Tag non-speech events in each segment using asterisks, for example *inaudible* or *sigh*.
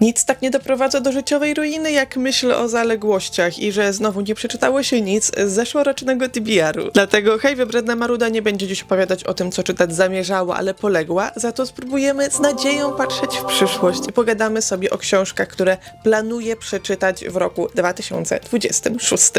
Nic tak nie doprowadza do życiowej ruiny, jak myśl o zaległościach i że znowu nie przeczytało się nic z zeszłorocznego TBR-u. Dlatego hej, wybredna Maruda nie będzie dziś opowiadać o tym, co czytać zamierzała, ale poległa, za to spróbujemy z nadzieją patrzeć w przyszłość i pogadamy sobie o książkach, które planuję przeczytać w roku 2026.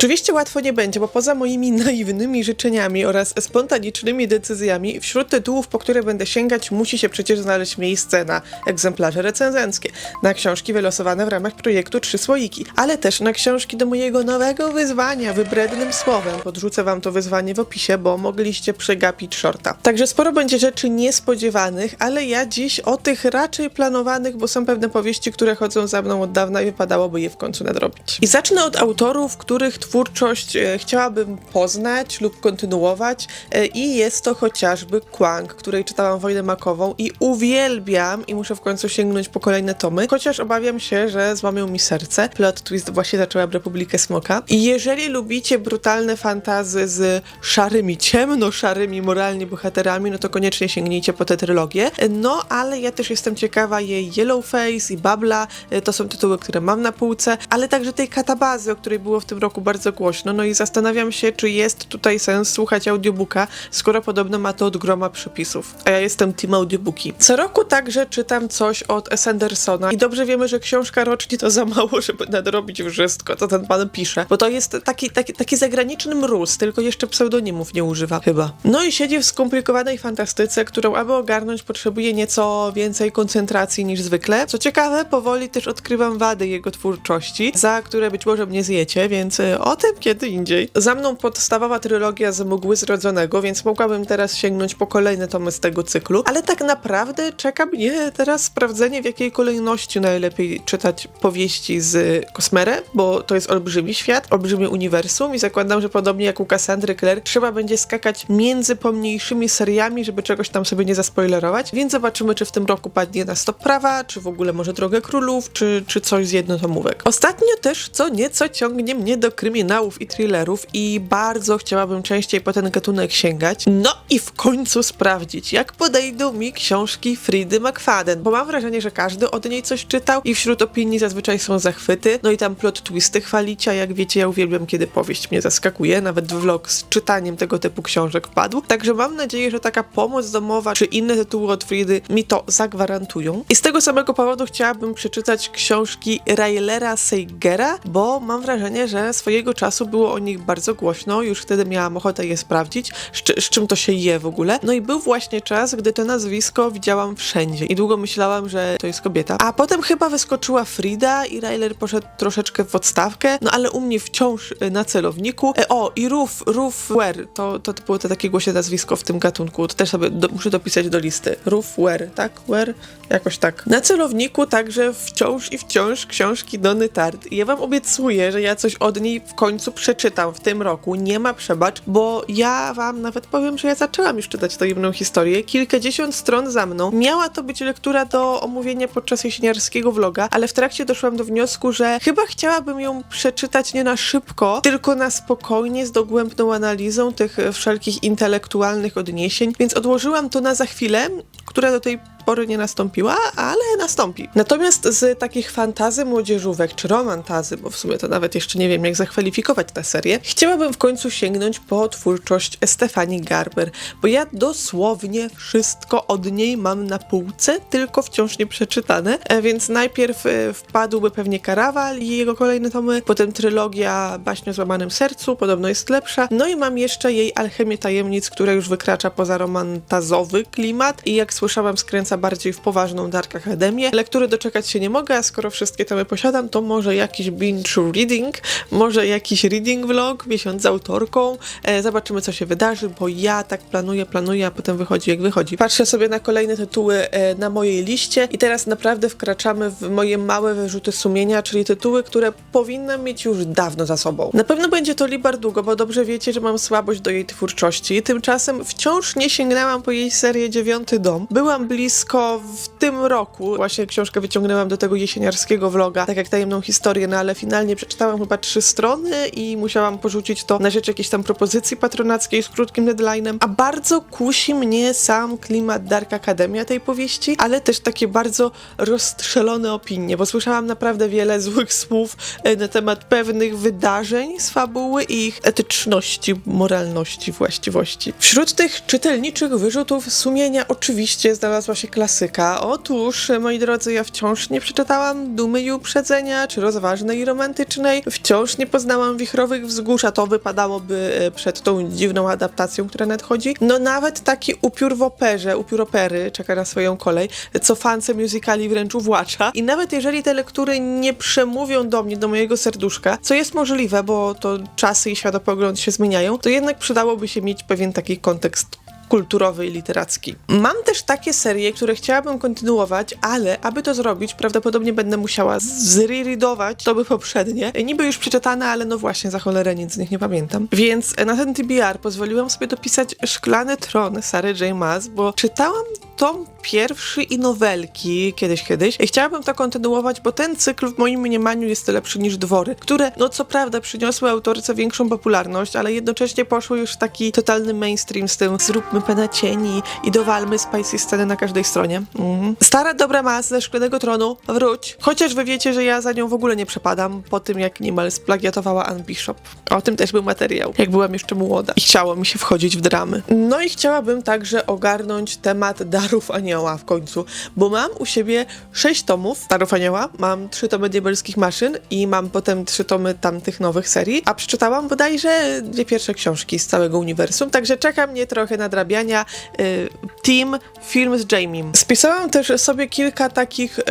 Oczywiście łatwo nie będzie, bo poza moimi naiwnymi życzeniami oraz spontanicznymi decyzjami, wśród tytułów, po które będę sięgać, musi się przecież znaleźć miejsce na egzemplarze recenzenckie, na książki wylosowane w ramach projektu Trzy Słoiki, ale też na książki do mojego nowego wyzwania, wybrednym słowem. Podrzucę wam to wyzwanie w opisie, bo mogliście przegapić shorta. Także sporo będzie rzeczy niespodziewanych, ale ja dziś o tych raczej planowanych, bo są pewne powieści, które chodzą za mną od dawna i wypadałoby je w końcu nadrobić. I zacznę od autorów, których twórczość e, chciałabym poznać lub kontynuować e, i jest to chociażby Kwang, której czytałam Wojnę Makową i uwielbiam i muszę w końcu sięgnąć po kolejne tomy, chociaż obawiam się, że złamią mi serce. Plot twist właśnie zaczęłam Republikę Smoka. I jeżeli lubicie brutalne fantazy z szarymi, ciemno-szarymi moralnie bohaterami, no to koniecznie sięgnijcie po tę trylogię. No, ale ja też jestem ciekawa jej Yellowface i Babla, e, to są tytuły, które mam na półce, ale także tej katabazy, o której było w tym roku bardzo głośno, no i zastanawiam się, czy jest tutaj sens słuchać audiobooka, skoro podobno ma to od groma przepisów, a ja jestem team audiobooki. Co roku także czytam coś od S. Andersona i dobrze wiemy, że książka rocznie to za mało, żeby nadrobić wszystko, co ten pan pisze, bo to jest taki, taki, taki zagraniczny mróz, tylko jeszcze pseudonimów nie używa, chyba. No i siedzi w skomplikowanej fantastyce, którą aby ogarnąć potrzebuje nieco więcej koncentracji niż zwykle. Co ciekawe, powoli też odkrywam wady jego twórczości, za które być może mnie zjecie, więc y, o tym kiedy indziej. Za mną podstawowa trylogia z Mgły Zrodzonego, więc mogłabym teraz sięgnąć po kolejne tomy z tego cyklu, ale tak naprawdę czeka mnie teraz sprawdzenie, w jakiej kolejności najlepiej czytać powieści z Kosmere, bo to jest olbrzymi świat, olbrzymie uniwersum i zakładam, że podobnie jak u Cassandry Clare, trzeba będzie skakać między pomniejszymi seriami, żeby czegoś tam sobie nie zaspoilerować, więc zobaczymy, czy w tym roku padnie na stop prawa, czy w ogóle może Drogę Królów, czy, czy coś z jednotomówek. Ostatnio też co nieco ciągnie mnie do kryminałów i thrillerów i bardzo chciałabym częściej po ten gatunek sięgać. No i w końcu sprawdzić, jak podejdą mi książki Fridy McFadden, bo mam wrażenie, że każdy od niej coś czytał i wśród opinii zazwyczaj są zachwyty, no i tam plot twisty chwalicia, jak wiecie, ja uwielbiam, kiedy powieść mnie zaskakuje, nawet vlog z czytaniem tego typu książek padł, także mam nadzieję, że taka pomoc domowa, czy inne tytuły od Fridy mi to zagwarantują. I z tego samego powodu chciałabym przeczytać książki Railera Seigera, bo mam wrażenie, że swojego czasu było o nich bardzo głośno, już wtedy miałam ochotę je sprawdzić, z, z czym to się je w ogóle. No i był właśnie czas, gdy to nazwisko widziałam wszędzie i długo myślałam, że to jest kobieta. A potem chyba wyskoczyła Frida i Railer poszedł troszeczkę w odstawkę, no ale u mnie wciąż y, na celowniku. E, o, i Ruf, Ruf Ware, to, to, było to takie głośne nazwisko w tym gatunku, to też sobie do, muszę dopisać do listy. Ruf Ware, tak? Ware? Jakoś tak. Na celowniku także wciąż i wciąż książki Dony Tart. I ja wam obiecuję, że ja coś od niej w końcu przeczytam w tym roku. Nie ma przebacz, bo ja wam nawet powiem, że ja zaczęłam już czytać tę jedną historię. Kilkadziesiąt stron za mną. Miała to być lektura do omówienia podczas jesieniarskiego vloga, ale w trakcie doszłam do wniosku, że chyba chciałabym ją przeczytać nie na szybko, tylko na spokojnie, z dogłębną analizą tych wszelkich intelektualnych odniesień, więc odłożyłam to na za chwilę, która do tej pory nie nastąpiła, ale nastąpi. Natomiast z takich fantazy młodzieżówek, czy romantazy, bo w sumie to nawet jeszcze nie wiem, jak zakwalifikować tę serię, chciałabym w końcu sięgnąć po twórczość Stefani Garber, bo ja dosłownie wszystko od niej mam na półce, tylko wciąż nie przeczytane, e, więc najpierw e, wpadłby pewnie Karawal i jego kolejne tomy, potem trylogia Baśń o złamanym sercu, podobno jest lepsza, no i mam jeszcze jej Alchemię Tajemnic, która już wykracza poza romantazowy klimat i jak słyszałam skręca bardziej w poważną Dark Akademię. Lektury doczekać się nie mogę, a skoro wszystkie tomy posiadam, to może jakiś binge reading, może jakiś reading vlog, miesiąc z autorką. E, zobaczymy, co się wydarzy, bo ja tak planuję, planuję, a potem wychodzi jak wychodzi. Patrzę sobie na kolejne tytuły e, na mojej liście i teraz naprawdę wkraczamy w moje małe wyrzuty sumienia, czyli tytuły, które powinnam mieć już dawno za sobą. Na pewno będzie to Libar długo, bo dobrze wiecie, że mam słabość do jej twórczości. Tymczasem wciąż nie sięgnęłam po jej serię Dziewiąty Dom. Byłam blisko w tym roku, właśnie książkę wyciągnęłam do tego jesieniarskiego vloga, tak jak tajemną historię, no ale finalnie przeczytałam chyba trzy strony i musiałam porzucić to na rzecz jakiejś tam propozycji patronackiej z krótkim deadline'em, a bardzo kusi mnie sam klimat Dark Academia tej powieści, ale też takie bardzo rozstrzelone opinie, bo słyszałam naprawdę wiele złych słów e, na temat pewnych wydarzeń z fabuły i ich etyczności, moralności, właściwości. Wśród tych czytelniczych wyrzutów sumienia oczywiście znalazła się klasyka. Otóż, moi drodzy, ja wciąż nie przeczytałam Dumy i Uprzedzenia, czy Rozważnej i Romantycznej. Wciąż nie poznałam Wichrowych Wzgórz, a to wypadałoby e, przed tą dziwną adaptacją, która nadchodzi. No nawet taki upiór w operze, upiór opery czeka na swoją kolej, co fance musicali wręcz uwłacza. I nawet jeżeli te lektury nie przemówią do mnie, do mojego serduszka, co jest możliwe, bo to czasy i światopogląd się zmieniają, to jednak przydałoby się mieć pewien taki kontekst kulturowy i literacki. Mam też takie serie, które chciałabym kontynuować, ale aby to zrobić, prawdopodobnie będę musiała zrereadować to by poprzednie. Niby już przeczytane, ale no właśnie, za cholerę nic z nich nie pamiętam. Więc na ten TBR pozwoliłam sobie dopisać Szklany Tron Sary J. Maas, bo czytałam tom pierwszy i nowelki kiedyś, kiedyś. I chciałabym to kontynuować, bo ten cykl w moim mniemaniu jest lepszy niż Dwory, które no co prawda przyniosły autorce większą popularność, ale jednocześnie poszły już w taki totalny mainstream z tym zróbmy pena cieni i dowalmy spicy sceny na każdej stronie. Mhm. Stara dobra mas ze Szklanego Tronu, wróć. Chociaż wy wiecie, że ja za nią w ogóle nie przepadam, po tym jak niemal splagiatowała Anne Bishop. O tym też był materiał, jak byłam jeszcze młoda i chciało mi się wchodzić w dramy. No i chciałabym także ogarnąć temat Darów Anioła w końcu, bo mam u siebie sześć tomów Darów Anioła, mam trzy tomy diabelskich maszyn i mam potem trzy tomy tamtych nowych serii, a przeczytałam bodajże dwie pierwsze książki z całego uniwersum, także czeka mnie trochę nadrabiania. Y, team film z Jamiem. Spisałam też sobie kilka takich y,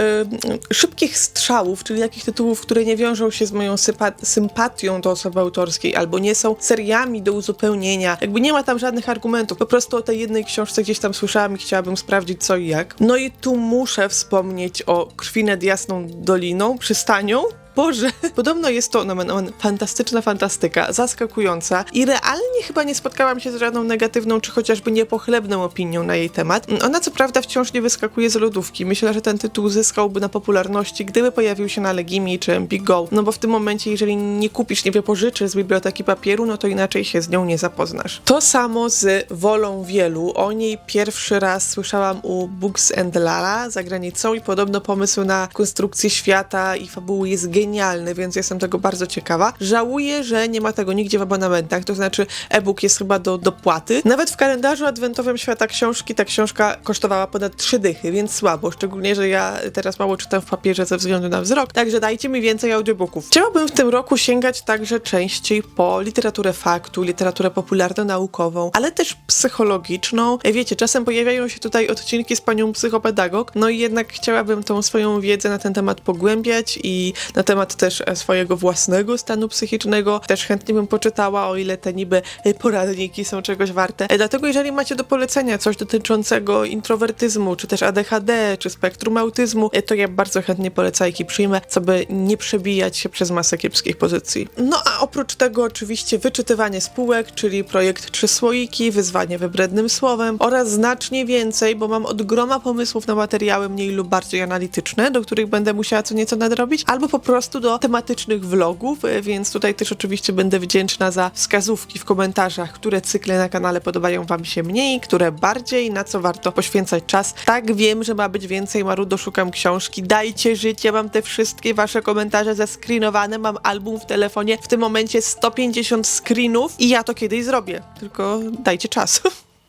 szybkich strzałów, czyli takich tytułów, które nie wiążą się z moją sympatią do osoby autorskiej, albo nie są seriami do uzupełnienia. Jakby nie ma tam żadnych argumentów. Po prostu o tej jednej książce gdzieś tam słyszałam i chciałabym sprawdzić co i jak. No i tu muszę wspomnieć o Krwi nad Jasną Doliną, przystanią. Boże, podobno jest to nomen, omen, fantastyczna fantastyka, zaskakująca i realnie chyba nie spotkałam się z żadną negatywną czy chociażby niepochlebną opinią na jej temat. Ona co prawda wciąż nie wyskakuje z lodówki. Myślę, że ten tytuł zyskałby na popularności, gdyby pojawił się na Legimi czy Empik Go. No bo w tym momencie, jeżeli nie kupisz, nie wypożyczysz z biblioteki papieru, no to inaczej się z nią nie zapoznasz. To samo z Wolą Wielu. O niej pierwszy raz słyszałam u Books and Lala za granicą i podobno pomysł na konstrukcję świata i fabuły jest genialny, więc jestem tego bardzo ciekawa. Żałuję, że nie ma tego nigdzie w abonamentach, to znaczy e-book jest chyba do dopłaty. Nawet w kalendarzu adwentowym świata książki ta książka kosztowała ponad trzy dychy, więc słabo, szczególnie, że ja teraz mało czytam w papierze ze względu na wzrok, także dajcie mi więcej audiobooków. Chciałabym w tym roku sięgać także częściej po literaturę faktu, literaturę popularno-naukową, ale też psychologiczną. E, Wiecie, czasem pojawiają się tutaj odcinki z panią psychopedagog, no i jednak chciałabym tą swoją wiedzę na ten temat pogłębiać i na temat też e, swojego własnego stanu psychicznego też chętnie bym poczytała, o ile te niby e, poradniki są czegoś warte. E, Dlatego jeżeli macie do polecenia coś dotyczącego introwertyzmu, czy też ADHD, czy spektrum autyzmu, to ja bardzo chętnie polecajki przyjmę, co by nie przebijać się przez masę kiepskich pozycji. No a oprócz tego oczywiście wyczytywanie spółek, czyli projekt Trzy Słoiki, wyzwanie wybrednym słowem oraz znacznie więcej, bo mam od groma pomysłów na materiały mniej lub bardziej analityczne, do których będę musiała co nieco nadrobić, albo po prostu do tematycznych vlogów, e, więc tutaj też oczywiście będę wdzięczna za wskazówki w komentarzach, które cykle na kanale podobają wam się mniej, które bardziej, na co warto poświęcać czas. Tak, wiem, że ma być więcej Marudo, szukam książki, dajcie życie, mam te wszystkie wasze komentarze zescreenowane, mam album w telefonie, w tym momencie 150 screenów i ja to kiedyś zrobię, tylko dajcie czas. *laughs*